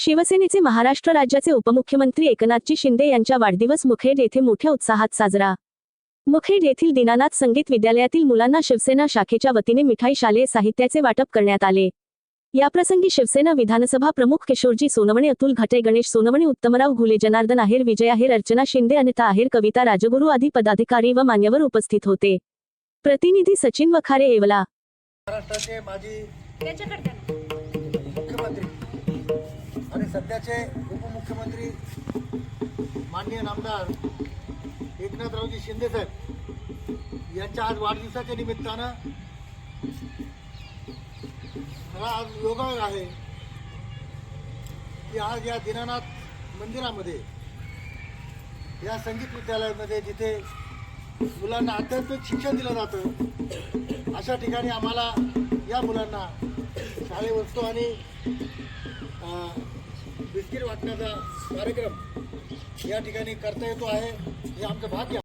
शिवसेनेचे महाराष्ट्र राज्याचे उपमुख्यमंत्री एकनाथजी शिंदे यांच्या वाढदिवस मुखेड येथे मोठ्या उत्साहात साजरा. मुखेड येथील दीनानाथ संगीत विद्यालयातील मुलांना शिवसेना शाखेच्या वतीने मिठाई शालेय साहित्याचे वाटप करण्यात आले. याप्रसंगी शिवसेना विधानसभा प्रमुख किशोरजी सोनवणे अतुल घटे गणेश सोनवणे उत्तमराव घुले जनार्दन आहेर विजय आहेर अर्चना शिंदे अनिता आहेर कविता राजगुरू आदी पदाधिकारी व मान्यवर उपस्थित होते. प्रतिनिधी सचिन वखारे येवला. सध्याचे उपमुख्यमंत्री माननीय नामदार एकनाथरावजी शिंदे साहेब यांच्या आज वाढदिवसाच्या निमित्तानं मला आज योगायोग आहे की आज या दीनानाथ मंदिरामध्ये या संगीत विद्यालयामध्ये जिथे मुलांना आध्यात्मिक शिक्षण दिलं जातं अशा ठिकाणी आम्हाला या मुलांना शाळे वस्तू आणि बिस्किट वाटण्याचा कार्यक्रम या ठिकाणी करता येतो आहे. हे आमचं भाग्य